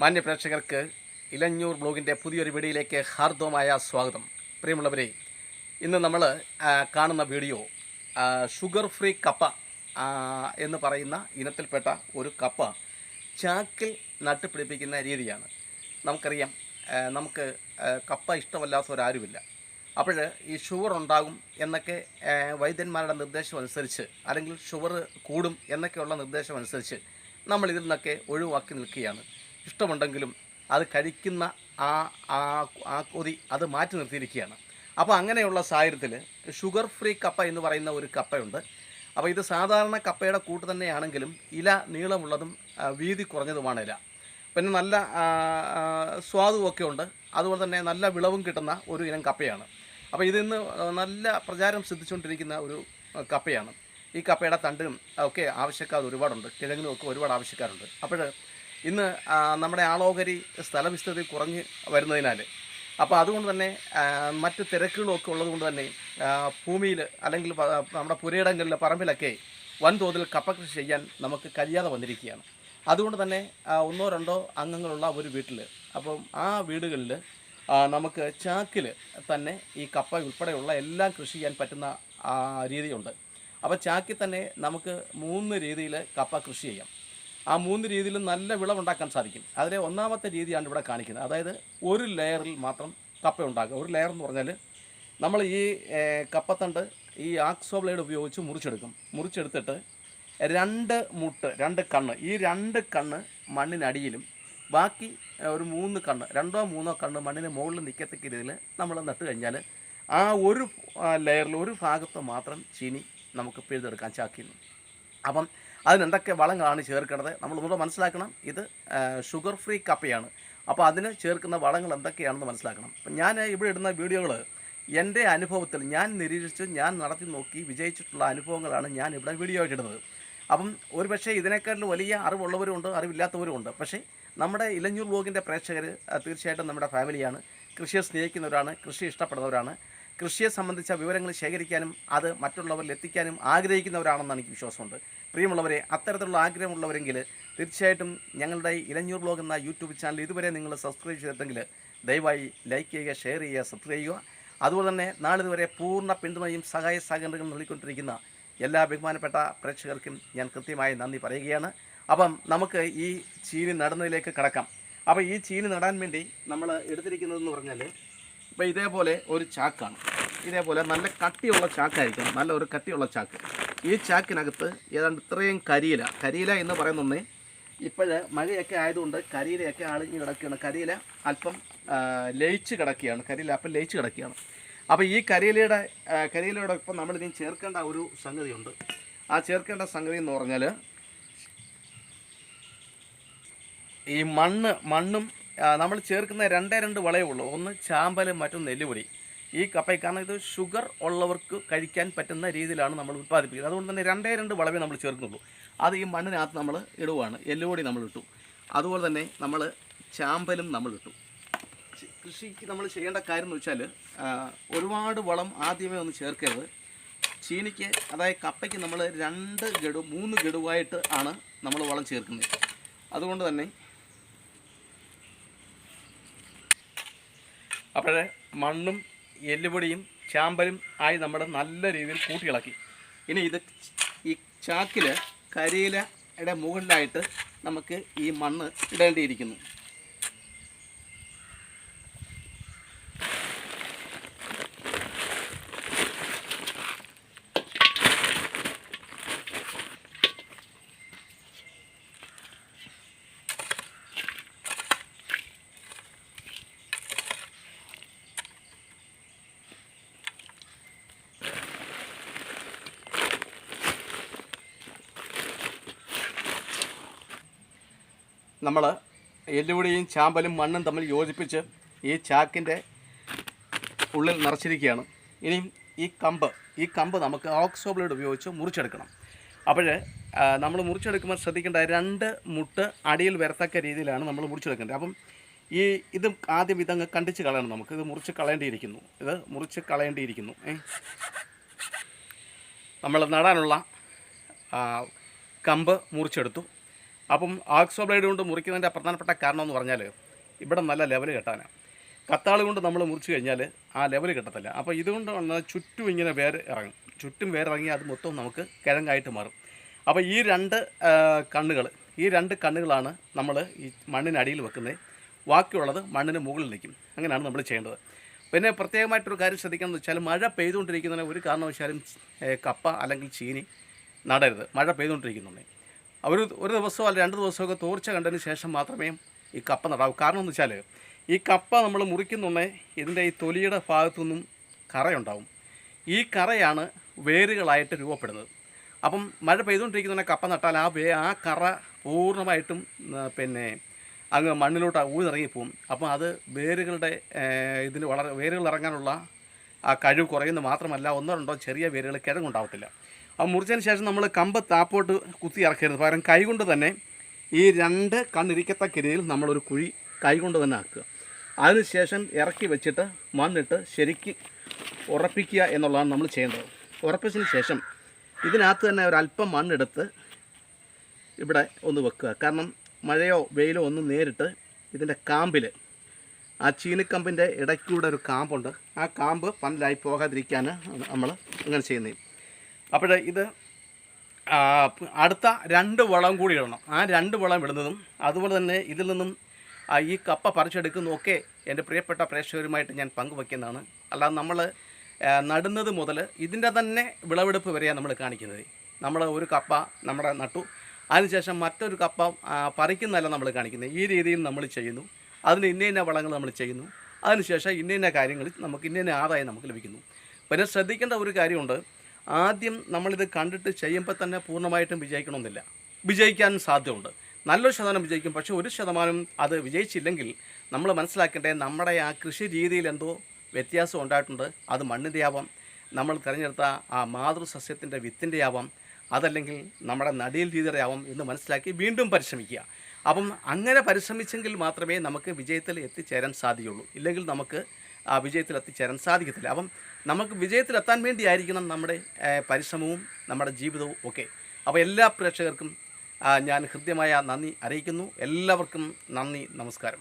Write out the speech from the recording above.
മാന്യ പ്രേക്ഷകർക്ക് ഇലഞ്ഞൂർ ബ്ലോഗിന്റെ പുതിയൊരു വീഡിയോയിലേക്ക് ഹാർദവമായ സ്വാഗതം. പ്രിയമുള്ളവരെ ഇന്ന് നമ്മൾ കാണുന്ന വീഡിയോ ഷുഗർ ഫ്രീ കപ്പ എന്ന് പറയുന്ന ഇനത്തിൽപ്പെട്ട ഒരു കപ്പ ചാക്കിൽ നട്ടുപിടിപ്പിക്കുന്ന രീതിയാണ്. നമുക്കറിയാം നമുക്ക് കപ്പ ഇഷ്ടമല്ലാത്തവരാരുമില്ല. അപ്പോൾ ഈ ഷുഗർ ഉണ്ടാകും എന്നൊക്കെ വൈദ്യന്മാരുടെ നിർദ്ദേശം അനുസരിച്ച് അല്ലെങ്കിൽ ഷുഗർ കൂടും എന്നൊക്കെയുള്ള നിർദ്ദേശം അനുസരിച്ച് നമ്മൾ ഇതിൽ നിന്നൊക്കെ ഒഴിവാക്കി നിൽക്കുകയാണ്. ഇഷ്ടമുണ്ടെങ്കിലും അത് കഴിക്കുന്ന ആ ആ കൊതി അത് മാറ്റി നിർത്തിയിരിക്കുകയാണ്. അപ്പോൾ അങ്ങനെയുള്ള സാഹചര്യത്തിൽ ഷുഗർ ഫ്രീ കപ്പ എന്ന് പറയുന്ന ഒരു കപ്പയുണ്ട്. അപ്പോൾ ഇത് സാധാരണ കപ്പയുടെ കൂട്ട് തന്നെയാണെങ്കിലും ഇല നീളമുള്ളതും വീതി കുറഞ്ഞതുമാണ് ഇല. പിന്നെ നല്ല സ്വാദുമൊക്കെ ഉണ്ട്. അതുപോലെ തന്നെ നല്ല വിളവും കിട്ടുന്ന ഒരു ഇനം കപ്പയാണ്. അപ്പോൾ ഇതിന്ന് നല്ല പ്രചാരം സിദ്ധിച്ചുകൊണ്ടിരിക്കുന്ന ഒരു കപ്പയാണ്. ഈ കപ്പയുടെ തണ്ടിനും ഒക്കെ ആവശ്യക്കാർ ഒരുപാടുണ്ട്. കിഴങ്ങിനും ഒക്കെ ഒരുപാട് ആവശ്യക്കാരുണ്ട്. അപ്പോൾ ഇന്ന് നമ്മുടെ ആളോഹരി സ്ഥലവിസ്തൃതി കുറഞ്ഞ് വരുന്നതിനാൽ. അപ്പോൾ അതുകൊണ്ട് തന്നെ മറ്റ് തിരക്കുകളൊക്കെ ഉള്ളതുകൊണ്ട് തന്നെ ഭൂമിയിൽ അല്ലെങ്കിൽ നമ്മുടെ പുരയിടങ്ങളിൽ പറമ്പിലൊക്കെ വൻതോതിൽ കപ്പ കൃഷി ചെയ്യാൻ നമുക്ക് കഴിയാതെ വന്നിരിക്കുകയാണ്. അതുകൊണ്ട് തന്നെ ഒന്നോ രണ്ടോ അംഗങ്ങളുള്ള ഒരു വീട്ടിൽ അപ്പം ആ വീടുകളിൽ നമുക്ക് ചാക്കിൽ തന്നെ ഈ കപ്പ ഉൾപ്പെടെയുള്ള എല്ലാം കൃഷി ചെയ്യാൻ പറ്റുന്ന രീതിയുണ്ട്. അപ്പോൾ ചാക്കിൽ തന്നെ നമുക്ക് മൂന്ന് രീതിയിൽ കപ്പ കൃഷി ചെയ്യാം. ആ മൂന്ന് രീതിയിലും നല്ല വിളവുണ്ടാക്കാൻ സാധിക്കും. അതിലെ ഒന്നാമത്തെ രീതിയാണ് ഇവിടെ കാണിക്കുന്നത്. അതായത് ഒരു ലെയറിൽ മാത്രം കപ്പ ഉണ്ടാക്കുക. ഒരു ലെയർ എന്ന് പറഞ്ഞാൽ നമ്മൾ ഈ കപ്പത്തണ്ട് ഈ ആക്സോ ബ്ലേഡ് ഉപയോഗിച്ച് മുറിച്ചെടുക്കും. മുറിച്ചെടുത്തിട്ട് രണ്ട് മുട്ട് രണ്ട് കണ്ണ് ഈ രണ്ട് കണ്ണ് മണ്ണിനടിയിലും ബാക്കി ഒരു മൂന്ന് കണ്ണ് രണ്ടോ മൂന്നോ കണ്ണ് മണ്ണിന് മുകളിൽ നിൽക്കത്തക്ക രീതിയിൽ നമ്മൾ നട്ട് കഴിഞ്ഞാൽ ആ ഒരു ലെയറിൽ ഒരു ഭാഗത്ത് മാത്രം ചീനി നമുക്ക് പിഴുതെടുക്കാൻ ചാക്കിയിരുന്നു അപ്പം അതിനെന്തൊക്കെ വളങ്ങളാണ് ചേർക്കേണ്ടത്? നമ്മൾ ഒന്നുകൂടെ മനസ്സിലാക്കണം. ഇത് ഷുഗർ ഫ്രീ കപ്പയാണ്. അപ്പോൾ അതിന് ചേർക്കുന്ന വളങ്ങൾ എന്തൊക്കെയാണെന്ന് മനസ്സിലാക്കണം. അപ്പം ഞാൻ ഇവിടെ ഇടുന്ന വീഡിയോകൾ എന്റെ അനുഭവത്തിൽ ഞാൻ നിരീക്ഷിച്ച് ഞാൻ നടത്തി നോക്കി വിജയിച്ചിട്ടുള്ള അനുഭവങ്ങളാണ് ഞാൻ ഇവിടെ വീഡിയോ ആയിട്ട് ഇടുന്നത്. അപ്പം ഒരു പക്ഷേ ഇതിനേക്കാളും വലിയ അറിവുള്ളവരുമുണ്ട് അറിവില്ലാത്തവരുമുണ്ട് പക്ഷേ നമ്മുടെ ഇലഞ്ഞൂർ ബ്ലോഗിന്റെ പ്രേക്ഷകർ തീർച്ചയായിട്ടും നമ്മുടെ ഫാമിലിയാണ്. കൃഷിയെ സ്നേഹിക്കുന്നവരാണ് കൃഷി ഇഷ്ടപ്പെടുന്നവരാണ്. കൃഷിയെ സംബന്ധിച്ച വിവരങ്ങൾ ശേഖരിക്കാനും അത് മറ്റുള്ളവരിൽ എത്തിക്കാനും ആഗ്രഹിക്കുന്നവരാണെന്ന് എനിക്ക് വിശ്വാസമുണ്ട്. പ്രിയമുള്ളവരെ അത്തരത്തിലുള്ള ആഗ്രഹമുള്ളവരെങ്കിൽ തീർച്ചയായിട്ടും ഞങ്ങളുടെ ഇലഞ്ഞൂർ ബ്ലോഗ് എന്ന യൂട്യൂബ് ചാനൽ ഇതുവരെ നിങ്ങൾ സബ്സ്ക്രൈബ് ചെയ്തിട്ടെങ്കിൽ ദയവായി ലൈക്ക് ചെയ്യുക ഷെയർ ചെയ്യുക സബ്സ്ക്രൈബ് ചെയ്യുക. അതുപോലെ തന്നെ നാളിതുവരെ പൂർണ പിന്തുണയും സഹായ സഹകരണങ്ങളും നൽകിക്കൊണ്ടിരിക്കുന്ന എല്ലാ ബഹുമാനപ്പെട്ട പ്രേക്ഷകർക്കും ഞാൻ കൃത്യമായി നന്ദി പറയുകയാണ്. അപ്പം നമുക്ക് ഈ ചീനി നടുന്നതിലേക്ക് കടക്കാം. അപ്പോൾ ഈ ചീനി നടാൻ വേണ്ടി നമ്മൾ എടുത്തിരിക്കുന്നതെന്ന് പറഞ്ഞാൽ ഇപ്പോൾ ഇതേപോലെ ഒരു ചാക്കാണ് ഇതേപോലെ നല്ല കട്ടിയുള്ള ചാക്കായിരിക്കണം. നല്ല ഒരു കട്ടിയുള്ള ചാക്ക്. ഈ ചാക്കിനകത്ത് ഏതാണ്ട് ഇത്രയും കരിയില. കരിയില എന്ന് പറയുന്നൊന്നേ ഇപ്പോൾ മഴയൊക്കെ ആയതുകൊണ്ട് കരിയിലയൊക്കെ അളിഞ്ഞ് കിടക്കുകയാണ്. കരിയില അല്പം ലയിച്ച് കിടക്കുകയാണ്. കരിയില അപ്പം ലയിച്ച് കിടക്കുകയാണ്. അപ്പോൾ ഈ കരിയിലയുടെ ആ, കരിയിലയുടെ ഒപ്പം നമ്മൾ ഇനി ചേർക്കേണ്ട ഒരു സംഗതിയുണ്ട്. ആ ചേർക്കേണ്ട സംഗതി എന്ന് പറഞ്ഞാൽ ഈ മണ്ണ് മണ്ണും നമ്മൾ ചേർക്കുന്ന രണ്ടേ രണ്ട് വളയേ ഉള്ളൂ. ഒന്ന് ചാമ്പലും മറ്റൊന്ന് നെല്ലുപൊടി. ഈ കപ്പയ്ക്ക് കാരണം ഇത് ഷുഗർ ഉള്ളവർക്ക് കഴിക്കാൻ പറ്റുന്ന രീതിയിലാണ് നമ്മൾ ഉൽപ്പാദിപ്പിക്കുന്നത് അതുകൊണ്ട് തന്നെ രണ്ടേ രണ്ട് വളവേ നമ്മൾ ചേർക്കുന്നുള്ളൂ. അത് ഈ മണ്ണിനകത്ത് നമ്മൾ ഇടുവാണ്. എല്ലുപൊടി നമ്മൾ ഇട്ടു. അതുപോലെ തന്നെ നമ്മൾ ചാമ്പലും നമ്മൾ ഇട്ടു. കൃഷിക്ക് നമ്മൾ ചെയ്യേണ്ട കാര്യം എന്ന് വെച്ചാൽ ഒരുപാട് വളം ആദ്യമേ ഒന്ന് ചേർക്കരുത്. ചീനിക്ക് അതായത് കപ്പയ്ക്ക് നമ്മൾ രണ്ട് ഗഡു മൂന്ന് ഗഡുവായിട്ട് ആണ് നമ്മൾ വളം ചേർക്കുന്നത്. അതുകൊണ്ട് തന്നെ അപ്പോഴേ മണ്ണും എല്ലുപൊടിയും ചാമ്പലും ആയി നമ്മൾ നല്ല രീതിയിൽ കൂട്ടിയിളക്കി ഇനി ഇത് ഈ ചാക്കിൽ കരിയിലയുടെ മുകളിലായിട്ട് നമുക്ക് ഈ മണ്ണ് ഇടേണ്ടിയിരിക്കുന്നു. നമ്മൾ എല്ലുപൊടിയും ചാമ്പലും മണ്ണും തമ്മിൽ യോജിപ്പിച്ച് ഈ ചാക്കിന്റെ ഉള്ളിൽ നിറച്ചിരിക്കുകയാണ്. ഇനിയും ഈ കമ്പ് ഈ കമ്പ് നമുക്ക് ഓക്സോ ബ്ലേഡ് ഉപയോഗിച്ച് മുറിച്ചെടുക്കണം. അപ്പോൾ നമ്മൾ മുറിച്ചെടുക്കുമ്പോൾ ശ്രദ്ധിക്കേണ്ട രണ്ട് മുട്ട് അടിയിൽ വരത്തക്ക രീതിയിലാണ് നമ്മൾ മുറിച്ചെടുക്കേണ്ടത്. അപ്പം ഈ ഇത് ആദ്യം ഇതങ്ങ് കണ്ടിച്ച് കളയണം നമുക്ക്. ഇത് മുറിച്ച് കളയേണ്ടിയിരിക്കുന്നു. ഇത് മുറിച്ച് കളയേണ്ടിയിരിക്കുന്നു. നമ്മൾ നടാനുള്ള കമ്പ് മുറിച്ചെടുത്തു. അപ്പം ആക്സോ ബ്ലേഡ് കൊണ്ട് മുറിക്കുന്നതിന്റെ പ്രധാനപ്പെട്ട കാരണം എന്ന് പറഞ്ഞാൽ ഇവിടെ നല്ല ലെവൽ കെട്ടാനാണ് കത്താളി കൊണ്ട് നമ്മൾ മുറിച്ച് കഴിഞ്ഞാൽ ആ ലെവൽ കിട്ടത്തില്ല. അപ്പോൾ ഇതുകൊണ്ട് വന്നാൽ ചുറ്റും ഇങ്ങനെ വേര് ഇറങ്ങും. ചുറ്റും വേരിറങ്ങി അത് മൊത്തം നമുക്ക് കിഴങ്ങായിട്ട് മാറും. അപ്പോൾ ഈ രണ്ട് കണ്ണുകൾ ഈ രണ്ട് കണ്ണുകളാണ് നമ്മൾ ഈ മണ്ണിനടിയിൽ വെക്കുന്നത് ബാക്കിയുള്ളത് മണ്ണിന് മുകളിൽ നിൽക്കും. അങ്ങനെയാണ് നമ്മൾ ചെയ്യേണ്ടത്. പിന്നെ പ്രത്യേകമായിട്ടൊരു കാര്യം ശ്രദ്ധിക്കണമെന്ന് വെച്ചാൽ മഴ പെയ്തുകൊണ്ടിരിക്കുന്നതിന് ഒരു കാരണവശാലും കപ്പ അല്ലെങ്കിൽ ചീനി നടരുത്. മഴ പെയ്തുകൊണ്ടിരിക്കുന്നുണ്ടെങ്കിൽ ഒരു ഒരു ദിവസമോ അല്ല രണ്ട് ദിവസമൊക്കെ തോർച്ച കണ്ടതിന് ശേഷം മാത്രമേ ഈ കപ്പ നടാവൂ. കാരണം എന്ന് വെച്ചാൽ ഈ കപ്പ നമ്മൾ മുറിക്കുന്നുണ്ടേ ഇതിന്റെ ഈ തൊലിയുടെ ഭാഗത്തു നിന്നും കറയുണ്ടാവും. ഈ കറയാണ് വേരുകളായിട്ട് രൂപപ്പെടുന്നത്. അപ്പം മഴ പെയ്തുകൊണ്ടിരിക്കുന്ന കപ്പ നട്ടാൽ ആ വേ ആ കറ പൂർണമായിട്ടും പിന്നെ അങ്ങ് മണ്ണിലോട്ട് ഊഴിറങ്ങിപ്പോവും അപ്പം അത് വേരുകളുടെ ഇതിന് വളരെ വേരുകൾ ഇറങ്ങാനുള്ള ആ കഴിവ് കുറയുന്നത് മാത്രമല്ല ഒന്നോ രണ്ടോ ചെറിയ വേരുകൾ കിഴങ്ങുണ്ടാവത്തില്ല. ആ മുറിച്ചതിന് ശേഷം നമ്മൾ കമ്പ് താപ്പോട്ട് കുത്തി ഇറക്കരുത്. പകരം കൈകൊണ്ട് തന്നെ ഈ രണ്ട് കണ്ണിരിക്കത്തക്ക രീതിയിൽ നമ്മളൊരു കുഴി കൈകൊണ്ട് തന്നെ ആക്കുക. അതിനുശേഷം ഇറക്കി വെച്ചിട്ട് മണ്ണിട്ട് ശരിക്ക് ഉറപ്പിക്കുക എന്നുള്ളതാണ് നമ്മൾ ചെയ്യേണ്ടത്. ഉറപ്പിച്ചതിന് ശേഷം ഇതിനകത്ത് തന്നെ ഒരല്പം മണ്ണെടുത്ത് ഇവിടെ ഒന്ന് വെക്കുക. കാരണം മഴയോ വെയിലോ ഒന്നും നേരിട്ട് ഇതിന്റെ കാമ്പിൽ ആ ചീനിക്കമ്പിന്റെ ഇടയ്ക്കൂടെ ഒരു കാമ്പുണ്ട്. ആ കാമ്പ് പന്നലായി പോകാതിരിക്കാൻ നമ്മൾ അങ്ങനെ ചെയ്യുന്നത്. അപ്പോൾ ഇത് അടുത്ത രണ്ട് വളം കൂടി ഇടണം. ആ രണ്ട് വളം ഇടുന്നതും അതുപോലെ തന്നെ ഇതിൽ നിന്നും ഈ കപ്പ പറിച്ചെടുക്കുന്നതൊക്കെ എന്റെ പ്രിയപ്പെട്ട പ്രേക്ഷകരുമായിട്ട് ഞാൻ പങ്കുവയ്ക്കുന്നതാണ്. അല്ലാതെ നമ്മൾ നടുന്നത് മുതൽ ഇതിന്റെ തന്നെ വിളവെടുപ്പ് വരെയാണ് നമ്മൾ കാണിക്കുന്നത്. നമ്മൾ ഒരു കപ്പ നമ്മുടെ നട്ടു. അതിനുശേഷം മറ്റൊരു കപ്പ പറിക്കുന്നതല്ല നമ്മൾ കാണിക്കുന്നത്. ഈ രീതിയിൽ നമ്മൾ ചെയ്യുന്നു. അതിന് ഇന്ന ഇന്ന വളങ്ങൾ നമ്മൾ ചെയ്യുന്നു. അതിനുശേഷം ഇന്ന ഇന്ന കാര്യങ്ങൾ നമുക്ക് ഇന്ന ഇന്ന ആദായം നമുക്ക് ലഭിക്കുന്നു. പിന്നെ ശ്രദ്ധിക്കേണ്ട ഒരു കാര്യമുണ്ട്. ആദ്യം നമ്മളിത് കണ്ടിട്ട് ചെയ്യുമ്പോൾ തന്നെ പൂർണമായിട്ടും വിജയിക്കണമെന്നില്ല. വിജയിക്കാൻ സാധ്യതയുണ്ട്. നല്ലൊരു ശതമാനം വിജയിക്കും. പക്ഷേ ഒരു ശതമാനം അത് വിജയിച്ചില്ലെങ്കിൽ നമ്മൾ മനസ്സിലാക്കേണ്ടത് നമ്മുടെ ആ കൃഷി രീതിയിൽ എന്തോ വ്യത്യാസം ഉണ്ടായിട്ടുണ്ട്. അത് മണ്ണിന്റെ ആവാം. നമ്മൾ തിരഞ്ഞെടുത്ത ആ മാതൃസസ്യത്തിന്റെ വിത്തിന്റെ ആവാം. അതല്ലെങ്കിൽ നമ്മുടെ നടിയിൽ രീതിയുടെ ആവാം എന്ന് മനസ്സിലാക്കി വീണ്ടും പരിശ്രമിക്കുക. അപ്പം അങ്ങനെ പരിശ്രമിച്ചെങ്കിൽ മാത്രമേ നമുക്ക് വിജയത്തിൽ എത്തിച്ചേരാൻ സാധിക്കുള്ളൂ ഇല്ലെങ്കിൽ നമുക്ക് ആ വിജയത്തിൽ എത്തിച്ചേരാൻ സാധിക്കത്തില്ല. അപ്പം നമുക്ക് വിജയത്തിലെത്താൻ വേണ്ടിയായിരിക്കണം നമ്മുടെ പരിശ്രമവും നമ്മുടെ ജീവിതവും ഒക്കെ. അപ്പോൾ എല്ലാ പ്രേക്ഷകർക്കും ഞാൻ ഹൃദ്യമായ നന്ദി അറിയിക്കുന്നു. എല്ലാവർക്കും നന്ദി നമസ്കാരം.